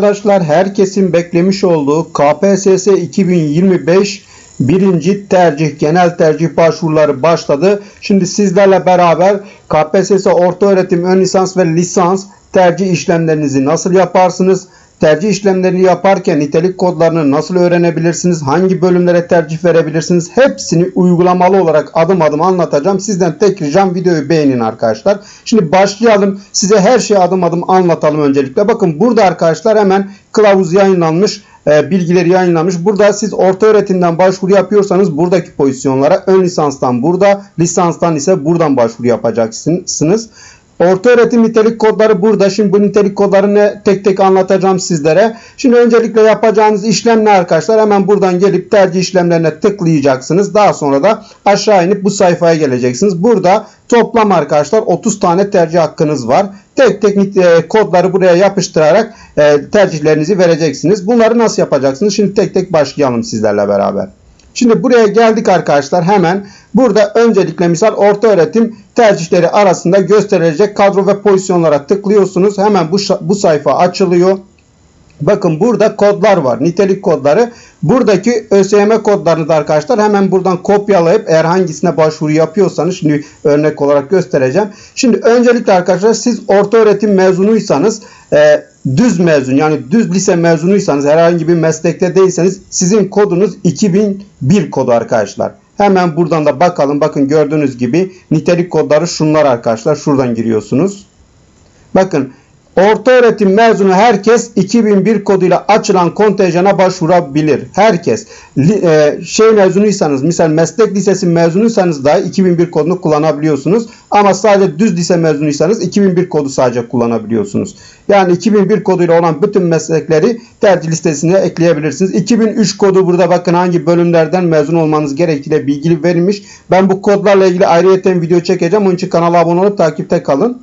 Arkadaşlar herkesin beklemiş olduğu KPSS 2025 birinci tercih genel tercih başvuruları başladı. Şimdi sizlerle beraber KPSS orta öğretim ön lisans ve lisans tercih işlemlerinizi nasıl yaparsınız? Tercih işlemlerini yaparken nitelik kodlarını nasıl öğrenebilirsiniz? Hangi bölümlere tercih verebilirsiniz? Hepsini uygulamalı olarak adım adım anlatacağım. Sizden tek ricam videoyu beğenin arkadaşlar. Şimdi başlayalım. Size her şeyi adım adım anlatalım öncelikle. Bakın burada arkadaşlar hemen kılavuz yayınlanmış e, bilgileri yayınlamış. Burada siz orta öğretimden başvuru yapıyorsanız buradaki pozisyonlara ön lisanstan burada, lisanstan ise buradan başvuru yapacaksınız. Orta öğretim nitelik kodları burada. Şimdi bu nitelik kodlarını tek tek anlatacağım sizlere. Şimdi öncelikle yapacağınız işlem ne arkadaşlar? Hemen buradan gelip tercih işlemlerine tıklayacaksınız. Daha sonra da aşağı inip bu sayfaya geleceksiniz. Burada toplam arkadaşlar 30 tane tercih hakkınız var. Tek tek e, kodları buraya yapıştırarak e, tercihlerinizi vereceksiniz. Bunları nasıl yapacaksınız? Şimdi tek tek başlayalım sizlerle beraber. Şimdi buraya geldik arkadaşlar hemen. Burada öncelikle misal orta öğretim tercihleri arasında gösterilecek kadro ve pozisyonlara tıklıyorsunuz. Hemen bu, bu sayfa açılıyor. Bakın burada kodlar var. Nitelik kodları. Buradaki ÖSYM kodlarını da arkadaşlar hemen buradan kopyalayıp eğer hangisine başvuru yapıyorsanız şimdi örnek olarak göstereceğim. Şimdi öncelikle arkadaşlar siz orta öğretim mezunuysanız e, düz mezun yani düz lise mezunuysanız herhangi bir meslekte değilseniz sizin kodunuz 2001 kodu arkadaşlar. Hemen buradan da bakalım. Bakın gördüğünüz gibi nitelik kodları şunlar arkadaşlar. Şuradan giriyorsunuz. Bakın Orta öğretim mezunu herkes 2001 koduyla açılan kontenjana başvurabilir. Herkes. E, şey mezunuysanız, misal meslek lisesi mezunuysanız da 2001 kodunu kullanabiliyorsunuz. Ama sadece düz lise mezunuysanız 2001 kodu sadece kullanabiliyorsunuz. Yani 2001 koduyla olan bütün meslekleri tercih listesine ekleyebilirsiniz. 2003 kodu burada bakın hangi bölümlerden mezun olmanız gerektiğiyle bilgi verilmiş. Ben bu kodlarla ilgili ayrıyeten video çekeceğim. Onun için kanala abone olup takipte kalın.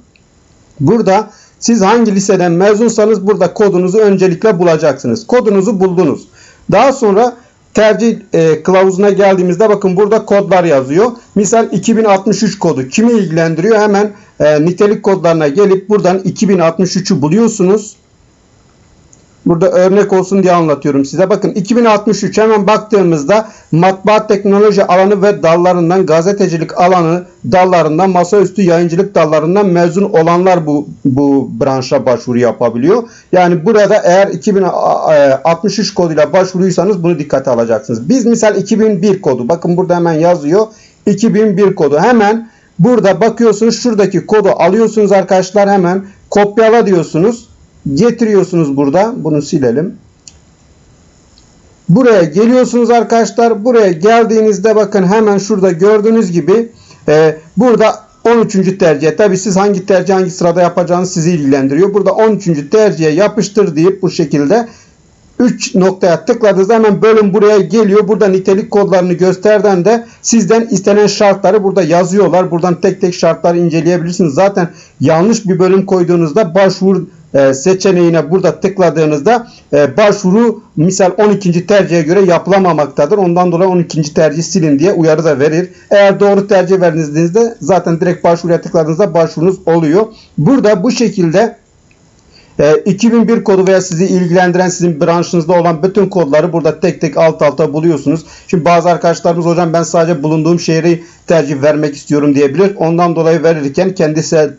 Burada siz hangi liseden mezunsanız burada kodunuzu öncelikle bulacaksınız. Kodunuzu buldunuz. Daha sonra tercih e, kılavuzuna geldiğimizde bakın burada kodlar yazıyor. Misal 2063 kodu kimi ilgilendiriyor? Hemen e, nitelik kodlarına gelip buradan 2063'ü buluyorsunuz. Burada örnek olsun diye anlatıyorum size. Bakın 2063 hemen baktığımızda matbaa teknoloji alanı ve dallarından gazetecilik alanı dallarından masaüstü yayıncılık dallarından mezun olanlar bu bu branşa başvuru yapabiliyor. Yani burada eğer 2063 koduyla başvuruysanız bunu dikkate alacaksınız. Biz misal 2001 kodu bakın burada hemen yazıyor. 2001 kodu hemen burada bakıyorsunuz şuradaki kodu alıyorsunuz arkadaşlar hemen kopyala diyorsunuz getiriyorsunuz burada. Bunu silelim. Buraya geliyorsunuz arkadaşlar. Buraya geldiğinizde bakın hemen şurada gördüğünüz gibi e, burada 13. tercih. Tabi siz hangi tercih hangi sırada yapacağınız sizi ilgilendiriyor. Burada 13. tercihe yapıştır deyip bu şekilde 3 noktaya tıkladığınızda hemen bölüm buraya geliyor. Burada nitelik kodlarını gösterden de sizden istenen şartları burada yazıyorlar. Buradan tek tek şartları inceleyebilirsiniz. Zaten yanlış bir bölüm koyduğunuzda başvur e, seçeneğine burada tıkladığınızda e, başvuru misal 12. tercihe göre yapılamamaktadır. Ondan dolayı 12. tercih silin diye uyarı da verir. Eğer doğru tercih verdiğinizde zaten direkt başvuruya tıkladığınızda başvurunuz oluyor. Burada bu şekilde 2001 kodu veya sizi ilgilendiren sizin branşınızda olan bütün kodları burada tek tek alt alta buluyorsunuz. Şimdi bazı arkadaşlarımız hocam ben sadece bulunduğum şehri tercih vermek istiyorum diyebilir. Ondan dolayı verirken kendisi e,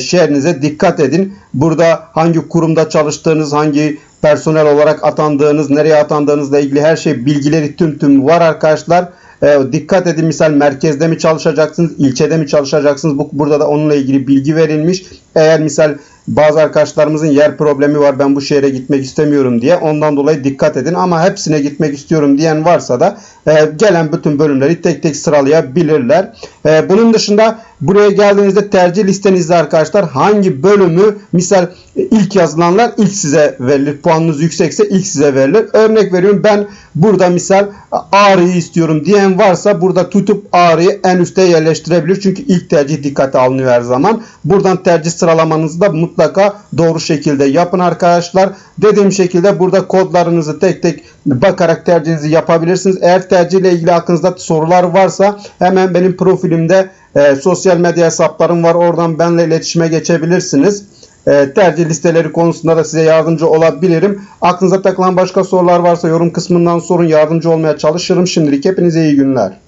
şehrinize dikkat edin. Burada hangi kurumda çalıştığınız, hangi personel olarak atandığınız, nereye atandığınızla ilgili her şey bilgileri tüm tüm var arkadaşlar. E, dikkat edin misal merkezde mi çalışacaksınız, ilçede mi çalışacaksınız? Bu, burada da onunla ilgili bilgi verilmiş. Eğer misal bazı arkadaşlarımızın yer problemi var ben bu şehre gitmek istemiyorum diye ondan dolayı dikkat edin ama hepsine gitmek istiyorum diyen varsa da e, gelen bütün bölümleri tek tek sıralayabilirler. E, bunun dışında buraya geldiğinizde tercih listenizde arkadaşlar hangi bölümü misal ilk yazılanlar ilk size verilir. Puanınız yüksekse ilk size verilir. Örnek veriyorum ben burada misal Ağrı'yı istiyorum diyen varsa burada tutup Ağrı'yı en üste yerleştirebilir. Çünkü ilk tercih dikkate alınıyor her zaman. Buradan tercih sıralamanızı da mutlaka doğru şekilde yapın arkadaşlar. Dediğim şekilde burada kodlarınızı tek tek bakarak tercihinizi yapabilirsiniz. Eğer tercihle ilgili aklınızda sorular varsa hemen benim profilimde e, sosyal medya hesaplarım var. Oradan benimle iletişime geçebilirsiniz. e, tercih listeleri konusunda da size yardımcı olabilirim. Aklınıza takılan başka sorular varsa yorum kısmından sorun yardımcı olmaya çalışırım. Şimdilik hepinize iyi günler.